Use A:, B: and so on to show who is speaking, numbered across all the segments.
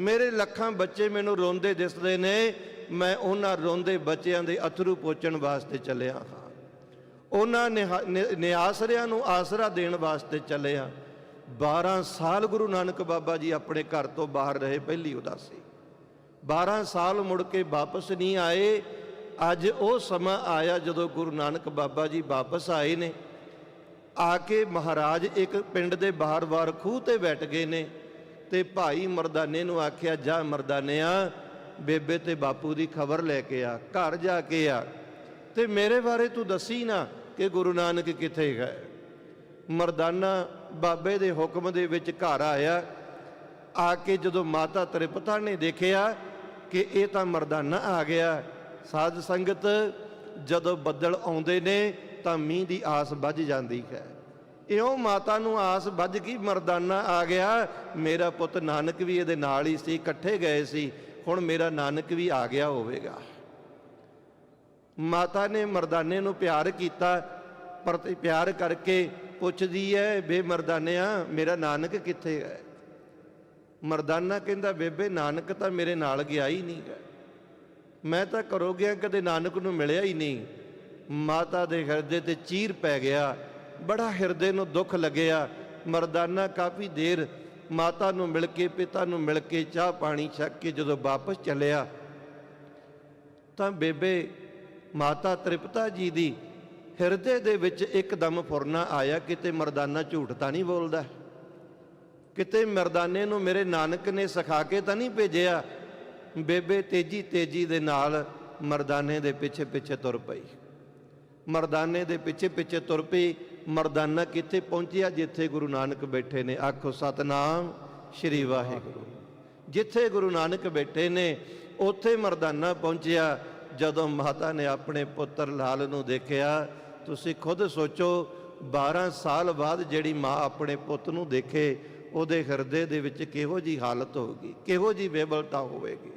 A: ਮੇਰੇ ਲੱਖਾਂ ਬੱਚੇ ਮੈਨੂੰ ਰੋਂਦੇ ਦਿਸਦੇ ਨੇ, ਮੈਂ ਉਹਨਾਂ ਰੋਂਦੇ ਬੱਚਿਆਂ ਦੇ ਅਥਰੂ ਪੋਚਣ ਵਾਸਤੇ ਚੱਲਿਆ ਹਾਂ। ਉਹਨਾਂ ਨਿਹਾ- ਨਿਆਸਰਿਆਂ ਨੂੰ ਆਸਰਾ ਦੇਣ ਵਾਸਤੇ ਚੱਲਿਆ। 12 ਸਾਲ ਗੁਰੂ ਨਾਨਕ ਬਾਬਾ ਜੀ ਆਪਣੇ ਘਰ ਤੋਂ ਬਾਹਰ ਰਹੇ ਪਹਿਲੀ ਉਦਾਸੀ। 12 ਸਾਲ ਮੁੜ ਕੇ ਵਾਪਸ ਨਹੀਂ ਆਏ। ਅੱਜ ਉਹ ਸਮਾਂ ਆਇਆ ਜਦੋਂ ਗੁਰੂ ਨਾਨਕ ਬਾਬਾ ਜੀ ਵਾਪਸ ਆਏ ਨੇ। ਆ ਕੇ ਮਹਾਰਾਜ ਇੱਕ ਪਿੰਡ ਦੇ ਬਾਹਰ-ਬਾਹਰ ਖੂਹ ਤੇ ਬੈਠ ਗਏ ਨੇ। ਤੇ ਭਾਈ ਮਰਦਾਨੇ ਨੂੰ ਆਖਿਆ, ਜਾ ਮਰਦਾਨਿਆ ਬੇਬੇ ਤੇ ਬਾਪੂ ਦੀ ਖਬਰ ਲੈ ਕੇ ਆ, ਘਰ ਜਾ ਕੇ ਆ। ਤੇ ਮੇਰੇ ਬਾਰੇ ਤੂੰ ਦੱਸੀ ਨਾ ਕਿ ਗੁਰੂ ਨਾਨਕ ਕਿੱਥੇ ਹੈ? ਮਰਦਾਨਾ ਬਾਬੇ ਦੇ ਹੁਕਮ ਦੇ ਵਿੱਚ ਘਰ ਆਇਆ। ਆ ਕੇ ਜਦੋਂ ਮਾਤਾ ਤ੍ਰਿਪਤਾ ਨੇ ਦੇਖਿਆ ਕਿ ਇਹ ਤਾਂ ਮਰਦਾਨਾ ਆ ਗਿਆ, ਸਾਧ ਸੰਗਤ ਜਦੋਂ ਬੱਦਲ ਆਉਂਦੇ ਨੇ ਤਾਂ ਮੀਂਹ ਦੀ ਆਸ ਵੱਜ ਜਾਂਦੀ ਹੈ। ਇਉਂ ਮਾਤਾ ਨੂੰ ਆਸ ਵੱਜ ਗਈ, ਮਰਦਾਨਾ ਆ ਗਿਆ। ਮੇਰਾ ਪੁੱਤ ਨਾਨਕ ਵੀ ਇਹਦੇ ਨਾਲ ਹੀ ਸੀ, ਇਕੱਠੇ ਗਏ ਸੀ। ਹੁਣ ਮੇਰਾ ਨਾਨਕ ਵੀ ਆ ਗਿਆ ਹੋਵੇਗਾ। ਮਾਤਾ ਨੇ ਮਰਦਾਨੇ ਨੂੰ ਪਿਆਰ ਕੀਤਾ, ਪਰ ਪਿਆਰ ਕਰਕੇ ਪੁੱਛਦੀ ਹੈ ਬੇ ਮਰਦਾਨਿਆ, ਮੇਰਾ ਨਾਨਕ ਕਿੱਥੇ ਹੈ ਮਰਦਾਨਾ ਕਹਿੰਦਾ, ਬੇਬੇ, ਨਾਨਕ ਤਾਂ ਮੇਰੇ ਨਾਲ ਗਿਆ ਹੀ ਨਹੀਂ ਗਾ ਮੈਂ ਤਾਂ ਕਰੋ ਗਿਆ, ਕਦੇ ਨਾਨਕ ਨੂੰ ਮਿਲਿਆ ਹੀ ਨਹੀਂ। ਮਾਤਾ ਦੇ ਹਿਰਦੇ ਤੇ ਚੀਰ ਪੈ ਗਿਆ। ਬੜਾ ਹਿਰਦੇ ਨੂੰ ਦੁੱਖ ਲੱਗਿਆ। ਮਰਦਾਨਾ ਕਾਫੀ ਦੇਰ ਮਾਤਾ ਨੂੰ ਮਿਲ ਕੇ, ਪਿਤਾ ਨੂੰ ਮਿਲ ਕੇ ਚਾਹ ਪਾਣੀ ਛਕ ਕੇ ਜਦੋਂ ਵਾਪਸ ਚੱਲਿਆ, ਤਾਂ ਬੇਬੇ ਮਾਤਾ ਤ੍ਰਿਪਤਾ ਜੀ ਦੀ ਹਿਰਦੇ ਦੇ ਵਿੱਚ ਇੱਕਦਮ ਫੁਰਨਾ ਆਇਆ। ਕਿਤੇ ਮਰਦਾਨਾ ਝੂਠ ਤਾਂ ਨਹੀਂ ਬੋਲਦਾ। ਕਿਤੇ ਮਰਦਾਨੇ ਨੂੰ ਮੇਰੇ ਨਾਨਕ ਨੇ ਸਿਖਾ ਕੇ ਤਾਂ ਨਹੀਂ ਭੇਜਿਆ। ਬੇਬੇ ਤੇਜੀ ਤੇਜੀ ਦੇ ਨਾਲ ਮਰਦਾਨੇ ਦੇ ਪਿੱਛੇ ਪਿੱਛੇ ਤੁਰ ਪਈ। ਮਰਦਾਨੇ ਦੇ ਪਿੱਛੇ ਪਿੱਛੇ ਤੁਰ ਪਈ। ਮਰਦਾਨਾ ਕਿੱਥੇ ਪਹੁੰਚਿਆ? ਜਿੱਥੇ ਗੁਰੂ ਨਾਨਕ ਬੈਠੇ ਨੇ। ਆਖੋ, ਸਤਨਾਮ ਸ਼੍ਰੀ ਵਾਹਿਗੁਰੂ। ਜਿੱਥੇ ਗੁਰੂ ਨਾਨਕ ਬੈਠੇ ਨੇ, ਉੱਥੇ ਮਰਦਾਨਾ ਪਹੁੰਚਿਆ। ਜਦੋਂ ਮਾਤਾ ਨੇ ਆਪਣੇ ਪੁੱਤਰ ਲਾਲ ਨੂੰ ਦੇਖਿਆ, ਤੁਸੀਂ ਖੁਦ ਸੋਚੋ 12 ਸਾਲ ਬਾਅਦ ਜਿਹੜੀ ਮਾਂ ਆਪਣੇ ਪੁੱਤ ਨੂੰ ਦੇਖੇ, ਉਹਦੇ ਹਿਰਦੇ ਦੇ ਵਿੱਚ ਕਿਹੋ ਜੀ ਹਾਲਤ ਹੋਊਗੀ? ਕਿਹੋ ਜੀ ਬੇਬਲਤਾ ਹੋਵੇਗੀ?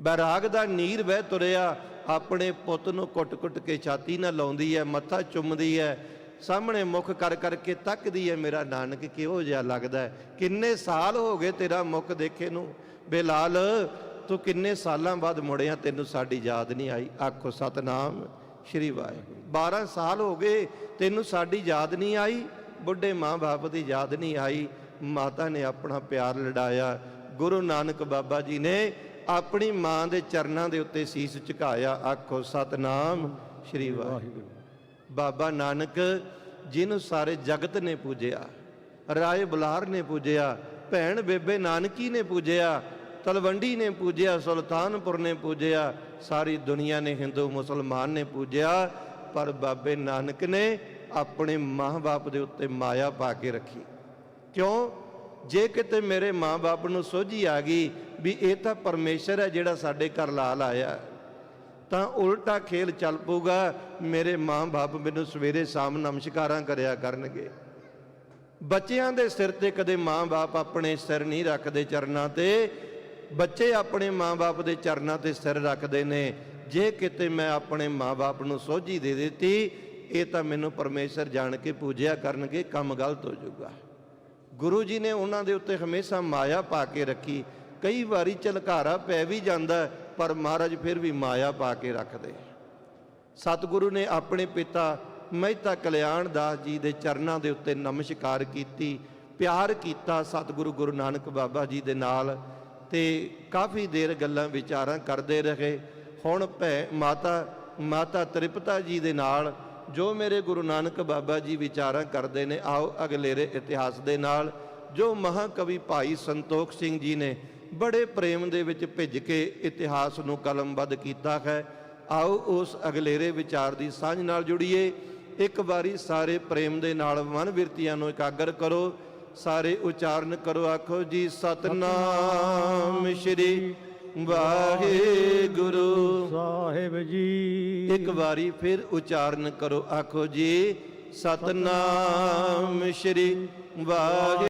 A: ਬੈਰਾਗ ਦਾ ਨੀਰ ਵਹਿ ਤੁਰਿਆ, ਆਪਣੇ ਪੁੱਤ ਨੂੰ ਕੁੱਟ-ਕੁੱਟ ਕੇ ਛਾਤੀ ਨਾਲ ਲਾਉਂਦੀ ਹੈ, ਮੱਥਾ ਚੁੰਮਦੀ ਹੈ। ਸਾਹਮਣੇ ਮੁਖ ਕਰ ਕਰਕੇ ਤੱਕਦੀ ਹੈ ਮੇਰਾ ਨਾਨਕ ਕਿਹੋ ਜਿਹਾ ਲੱਗਦਾ ਹੈ ਕਿੰਨੇ ਸਾਲ ਹੋ ਗਏ ਤੇਰਾ ਮੁਖ ਦੇਖੇ ਨੂੰ? ਬਿਲਾਲ, ਤੂੰ ਕਿੰਨੇ ਸਾਲਾਂ ਬਾਅਦ ਮੁੜਿਆ? ਤੈਨੂੰ ਸਾਡੀ ਯਾਦ ਨਹੀਂ ਆਈ। ਆਖੋ, ਸਤਨਾਮ ਸ਼੍ਰੀ ਵਾਹਿਗੁਰੂ। 12 ਸਾਲ ਹੋ ਗਏ, ਤੈਨੂੰ ਸਾਡੀ ਯਾਦ ਨਹੀਂ ਆਈ। ਬੁੱਢੇ ਮਾਂ-ਬਾਪ ਦੀ ਯਾਦ ਨਹੀਂ ਆਈ। ਮਾਤਾ ਨੇ ਆਪਣਾ ਪਿਆਰ ਲੜਾਇਆ। ਗੁਰੂ ਨਾਨਕ ਬਾਬਾ ਜੀ ਨੇ ਆਪਣੀ ਮਾਂ ਦੇ ਚਰਨਾਂ ਦੇ ਉੱਤੇ ਸੀਸ ਝੁਕਾਇਆ। ਆਖੋ, ਸਤਨਾਮ ਸ਼੍ਰੀ ਵਾਹਿਗੁਰੂ। ਬਾਬਾ ਨਾਨਕ ਜਿਹਨੂੰ ਸਾਰੇ ਜਗਤ ਨੇ ਪੂਜਿਆ, ਰਾਏ ਬੁਲਾਰ ਨੇ ਪੂਜਿਆ, ਭੈਣ ਬੇਬੇ ਨਾਨਕੀ ਨੇ ਪੂਜਿਆ, ਤਲਵੰਡੀ ਨੇ ਪੂਜਿਆ, ਸੁਲਤਾਨਪੁਰ ਨੇ ਪੂਜਿਆ, ਸਾਰੀ ਦੁਨੀਆ ਨੇ ਹਿੰਦੂ ਮੁਸਲਮਾਨ ਨੇ ਪੂਜਿਆ, ਪਰ ਬਾਬੇ ਨਾਨਕ ਨੇ ਆਪਣੇ ਮਾਂ-ਬਾਪ ਦੇ ਉੱਤੇ ਮਾਇਆ ਪਾ ਕੇ ਰੱਖੀ। ਕਿਉਂ? ਜੇ ਕਿਤੇ ਮੇਰੇ ਮਾਂ-ਬਾਪ ਨੂੰ ਸੋਝੀ ਆ ਗਈ ਵੀ ਇਹ ਤਾਂ ਪਰਮੇਸ਼ਰ ਹੈ ਜਿਹੜਾ ਸਾਡੇ ਘਰ ਲਾਲ ਆਇਆ ਤਾਂ ਉਲਟਾ ਖੇਲ ਚੱਲ ਪਊਗਾ। ਮੇਰੇ ਮਾਂ-ਬਾਪ ਮੈਨੂੰ ਸਵੇਰੇ ਸ਼ਾਮ ਨਮਸਕਾਰਾਂ ਕਰਿਆ ਕਰਨਗੇ। ਬੱਚਿਆਂ ਦੇ ਸਿਰ ਤੇ ਕਦੇ ਮਾਂ-ਬਾਪ ਆਪਣੇ ਸਿਰ ਨਹੀਂ ਰੱਖਦੇ ਚਰਨਾਂ ਤੇ। ਬੱਚੇ ਆਪਣੇ ਮਾਂ-ਬਾਪ ਦੇ ਚਰਨਾਂ ਤੇ ਸਿਰ ਰੱਖਦੇ ਨੇ। ਜੇ ਕਿਤੇ ਮੈਂ ਆਪਣੇ ਮਾਂ-ਬਾਪ ਨੂੰ ਸੋਝੀ ਦੇ ਦਿੱਤੀ, ਇਹ ਤਾਂ ਮੈਨੂੰ ਪਰਮੇਸ਼ਰ ਜਾਣ ਕੇ ਪੂਜਿਆ ਕਰਨਗੇ, ਕੰਮ ਗਲਤ ਹੋ ਜਾਊਗਾ। ਗੁਰੂ ਜੀ ਨੇ ਉਹਨਾਂ ਦੇ ਉੱਤੇ ਹਮੇਸ਼ਾ ਮਾਇਆ ਪਾ ਕੇ ਰੱਖੀ। ਕਈ ਵਾਰੀ ਝਲਕਾਰਾ ਪੈ ਵੀ ਜਾਂਦਾ। ਪਰ ਮਹਾਰਾਜ ਫਿਰ ਵੀ ਮਾਇਆ ਪਾ ਕੇ ਰੱਖਦੇ। ਸਤਿਗੁਰੂ ਨੇ ਆਪਣੇ ਪਿਤਾ ਮਹਿਤਾ ਕਲਿਆਣ ਦਾਸ ਜੀ ਦੇ ਚਰਨਾਂ ਦੇ ਉੱਤੇ ਨਮਸਕਾਰ ਕੀਤੀ, ਪਿਆਰ ਕੀਤਾ ਸਤਿਗੁਰੂ ਗੁਰੂ ਨਾਨਕ ਬਾਬਾ ਜੀ ਦੇ ਨਾਲ ਤੇ ਕਾਫੀ ਦੇਰ ਗੱਲਾਂ ਵਿਚਾਰਾਂ ਕਰਦੇ ਰਹੇ। ਹੁਣ ਭੈ ਮਾਤਾ ਮਾਤਾ ਤ੍ਰਿਪਤਾ ਜੀ ਦੇ ਨਾਲ ਜੋ ਮੇਰੇ ਗੁਰੂ ਨਾਨਕ ਬਾਬਾ ਜੀ ਵਿਚਾਰਾਂ ਕਰਦੇ ਨੇ, ਆਓ ਅਗਲੇਰੇ ਇਤਿਹਾਸ ਦੇ ਨਾਲ। ਜੋ ਮਹਾਕਵੀ ਭਾਈ ਸੰਤੋਖ ਸਿੰਘ ਜੀ ਨੇ ਬੜੇ ਪ੍ਰੇਮ ਦੇ ਵਿੱਚ ਭਿੱਜ ਕੇ ਇਤਿਹਾਸ ਨੂੰ ਕਲਮਬੱਧ ਕੀਤਾ ਹੈ। ਆਓ ਉਸ ਅਗਲੇਰੇ ਵਿਚਾਰ ਦੀ ਸਾਂਝ ਨਾਲ ਜੁੜੀਏ। ਇੱਕ ਵਾਰੀ ਸਾਰੇ ਪ੍ਰੇਮ ਦੇ ਨਾਲ ਮਨ ਬਿਰਤੀਆਂ ਨੂੰ ਇਕਾਗਰ ਕਰੋ। ਸਾਰੇ ਉਚਾਰਨ ਕਰੋ ਆਖੋ ਜੀ ਸਤਨਾਮ ਸ਼੍ਰੀ ਵਾਹਿਗੁਰੂ।
B: ਸਾਹਿਬ ਜੀ।
A: ਇੱਕ ਵਾਰੀ ਫਿਰ ਉਚਾਰਨ ਕਰੋ ਆਖੋ ਜੀ ਸਤਨਾਮ ਸ਼੍ਰੀ ਵਾਹਿਗੁਰੂ